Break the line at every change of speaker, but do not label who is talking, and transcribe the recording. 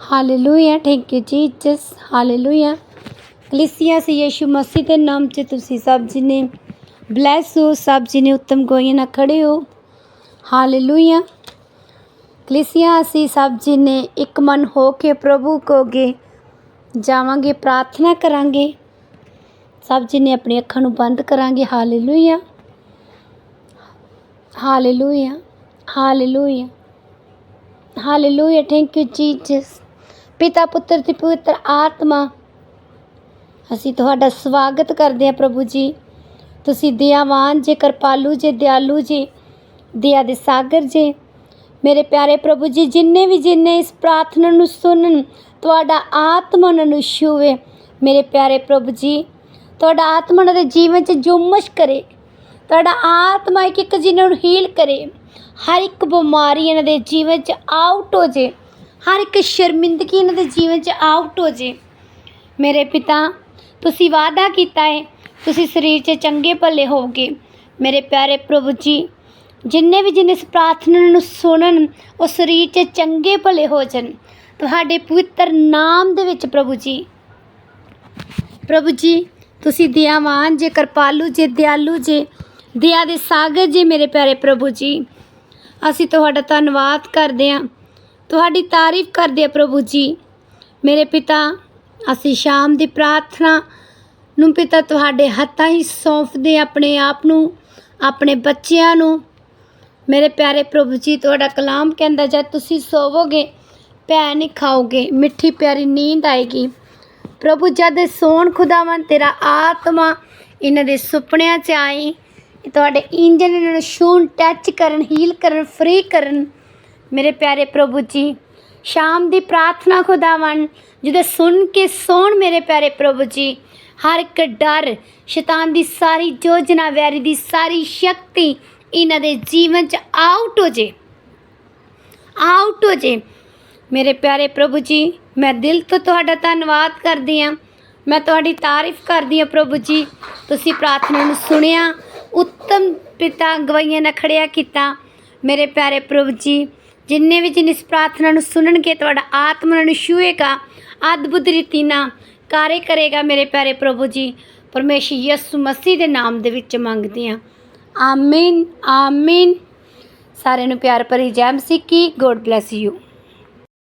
Hallelujah thank you Jesus hallelujah ਕਲੀਸਿਆ ਸੀ ਯੀਸ਼ੂ ਮਸੀਹ ਦੇ ਨਾਮ 'ਚ ਤੁਸੀਂ ਸਭ ਜੀ ਨੇ ਬਲੈਸ ਹੋ, ਸਭ ਜੀ ਨੇ ਉੱਤਮ ਗੋਈਆਂ ਨਾਲ ਖੜੇ ਹੋ। ਹਾਲੇਲੂਇਆ ਕਲੀਸਿਆ ਅਸੀਂ ਸਭ ਜੀ ਨੇ ਇੱਕ ਮਨ ਹੋ ਕੇ ਪ੍ਰਭੂ ਕੋਗੇ, ਜਾਵਾਂਗੇ, ਪ੍ਰਾਰਥਨਾ ਕਰਾਂਗੇ। ਸਭ ਜੀ ਨੇ ਆਪਣੀ ਅੱਖਾਂ ਨੂੰ ਬੰਦ ਕਰਾਂਗੇ। Hallelujah hallelujah hallelujah hallelujah thank you Jesus ਪਿਤਾ ਪੁੱਤਰ ਤੇ ਪਵਿੱਤਰ ਆਤਮਾ। ਅਸੀਂ ਤੁਹਾਡਾ ਸਵਾਗਤ ਕਰਦੇ ਹਾਂ ਪ੍ਰਭੂ ਜੀ। ਤੁਸੀਂ ਦਿਆਵਾਨ ਜੇ, ਕਿਰਪਾਲੂ ਜੇ, ਦਿਆਲੂ ਜੀ, ਦਿਆ ਦੇ ਸਾਗਰ ਜੇ। ਮੇਰੇ ਪਿਆਰੇ ਪ੍ਰਭੂ ਜੀ, ਜਿੰਨੇ ਵੀ ਜਿੰਨੇ ਇਸ ਪ੍ਰਾਰਥਨਾ ਨੂੰ ਸੁਣਨ, ਤੁਹਾਡਾ ਆਤਮਾ ਉਹਨਾਂ ਨੂੰ ਛੂਵੇ। ਮੇਰੇ ਪਿਆਰੇ ਪ੍ਰਭੂ ਜੀ, ਤੁਹਾਡਾ ਆਤਮਾ ਉਹਨਾਂ ਦੇ ਜੀਵਨ 'ਚ ਜੁਮਸ਼ ਕਰੇ। ਤੁਹਾਡਾ ਆਤਮਾ ਇੱਕ ਇੱਕ ਜਿਹਨਾਂ ਨੂੰ ਹੀਲ ਕਰੇ। ਹਰ ਇੱਕ ਬਿਮਾਰੀ ਇਹਨਾਂ ਦੇ ਜੀਵਨ 'ਚ ਆਊਟ ਹੋ ਜੇ। ਹਰ ਇੱਕ ਸ਼ਰਮਿੰਦਗੀ ਇਹਨਾਂ ਦੇ ਜੀਵਨ 'ਚ ਆਊਟ ਹੋ ਜੇ। ਮੇਰੇ ਪਿਤਾ, ਤੁਸੀਂ ਵਾਅਦਾ ਕੀਤਾ ਹੈ ਤੁਸੀਂ ਸਰੀਰ 'ਚ ਚੰਗੇ ਭਲੇ ਹੋਵੋਗੇ। ਮੇਰੇ ਪਿਆਰੇ ਪ੍ਰਭੂ ਜੀ, ਜਿੰਨੇ ਵੀ ਜਿੰਨੇ ਇਸ ਪ੍ਰਾਰਥਨਾ ਨੂੰ ਸੁਣਨ, ਉਹ ਸਰੀਰ 'ਚ ਚੰਗੇ ਭਲੇ ਹੋ ਜਾਣ। ਤੁਹਾਡੇ ਪਵਿੱਤਰ ਨਾਮ ਦੇ ਵਿੱਚ ਪ੍ਰਭੂ ਜੀ। ਪ੍ਰਭੂ ਜੀ, ਤੁਸੀਂ ਦਿਆਵਾਨ ਜੇ, ਕਿਰਪਾਲੂ ਜੇ, ਦਿਆਲੂ ਜੇ ਦਇਆ ਦੇ ਸਾਗਰ ਜੀ, ਮੇਰੇ ਪਿਆਰੇ ਪ੍ਰਭੂ ਜੀ। ਅਸੀਂ ਤੁਹਾਡਾ ਧੰਨਵਾਦ ਕਰਦੇ ਹਾਂ ਤੁਹਾਡੀ ਤਾਰੀਫ ਕਰਦੇ ਆ ਪ੍ਰਭੂ ਜੀ। ਮੇਰੇ ਪਿਤਾ, ਅਸੀਂ ਸ਼ਾਮ ਦੀ ਪ੍ਰਾਰਥਨਾ ਨੂੰ ਪਿਤਾ ਤੁਹਾਡੇ ਹੱਥਾਂ ਹੀ ਸੌਂਪਦੇ ਆਪਣੇ ਆਪ ਨੂੰ, ਆਪਣੇ ਬੱਚਿਆਂ ਨੂੰ। ਮੇਰੇ ਪਿਆਰੇ ਪ੍ਰਭੂ ਜੀ, ਤੁਹਾਡਾ ਕਲਾਮ ਕਹਿੰਦਾ, ਜਦ ਤੁਸੀਂ ਸੋਵੋਗੇ ਭੈ ਨਹੀਂ ਖਾਓਗੇ, ਮਿੱਠੀ ਪਿਆਰੀ ਨੀਂਦ ਆਏਗੀ। ਪ੍ਰਭੂ, ਜਦ ਸੋਣ ਖੁਦਾਵੰ ਤੇਰਾ ਆਤਮਾ ਇਹਨਾਂ ਦੇ ਸੁਪਨਿਆਂ 'ਚ ਆਏ ਤੁਹਾਡੇ ਇੰਜਨ ਇਹਨਾਂ ਨੂੰ ਛੂਣ ਟੱਚ ਕਰਨ ਹੀਲ ਕਰਨ ਫ੍ਰੀ ਕਰਨ ਮੇਰੇ ਪਿਆਰੇ ਪ੍ਰਭੂ ਜੀ, ਸ਼ਾਮ ਦੀ ਪ੍ਰਾਰਥਨਾ ਖੁਦਾਵੰ ਜਿਹਦੇ ਸੁਣ ਕੇ ਸੌਣ ਮੇਰੇ ਪਿਆਰੇ ਪ੍ਰਭੂ ਜੀ, ਹਰ ਇੱਕ ਡਰ, ਸ਼ੈਤਾਨ ਦੀ ਸਾਰੀ ਯੋਜਨਾ, ਵੈਰੀ ਦੀ ਸਾਰੀ ਸ਼ਕਤੀ ਇਹਨਾਂ ਦੇ ਜੀਵਨ 'ਚ ਆਊਟ ਹੋ ਜੇ। ਆਊਟ ਹੋ ਜੇ। ਮੇਰੇ ਪਿਆਰੇ ਪ੍ਰਭੂ ਜੀ, ਮੈਂ ਦਿਲ ਤੋਂ ਤੁਹਾਡਾ ਧੰਨਵਾਦ ਕਰਦੀ ਹਾਂ। ਮੈਂ ਤੁਹਾਡੀ ਤਾਰੀਫ ਕਰਦੀ ਹਾਂ ਪ੍ਰਭੂ ਜੀ। ਤੁਸੀਂ ਪ੍ਰਾਰਥਨਾ ਨੂੰ ਸੁਣਿਆ, ਉੱਤਮ ਪਿਤਾ ਗਵਾਈਆਂ ਨਾਲ ਖੜਿਆ ਕੀਤਾ। ਮੇਰੇ ਪਿਆਰੇ ਪ੍ਰਭੂ ਜੀ ਜਿੰਨੇ ਵੀ ਜਿਨ ਇਸ ਪ੍ਰਾਰਥਨਾ ਨੂੰ ਸੁਣਨਗੇ, ਤੁਹਾਡਾ ਆਤਮਾ ਨੂੰ ਛੂਏਗਾ, ਅਦਭੁਤ ਰੀਤੀ ਨਾਲ ਕਾਰੇ ਕਰੇਗਾ ਮੇਰੇ ਪਿਆਰੇ ਪ੍ਰਭੂ ਜੀ। ਪਰਮੇਸ਼ਰ ਯਿਸੂ ਮਸੀਹ ਦੇ ਨਾਮ ਦੇ ਵਿੱਚ ਮੰਗਦੇ ਹਾਂ। ਆਮੀਨ ਆਮੀਨ। ਸਾਰਿਆਂ ਨੂੰ ਪਿਆਰ ਭਰੀ ਜੈ ਮਸੀਹ ਕੀ ਗੋਡ ਬlesਸ ਯੂ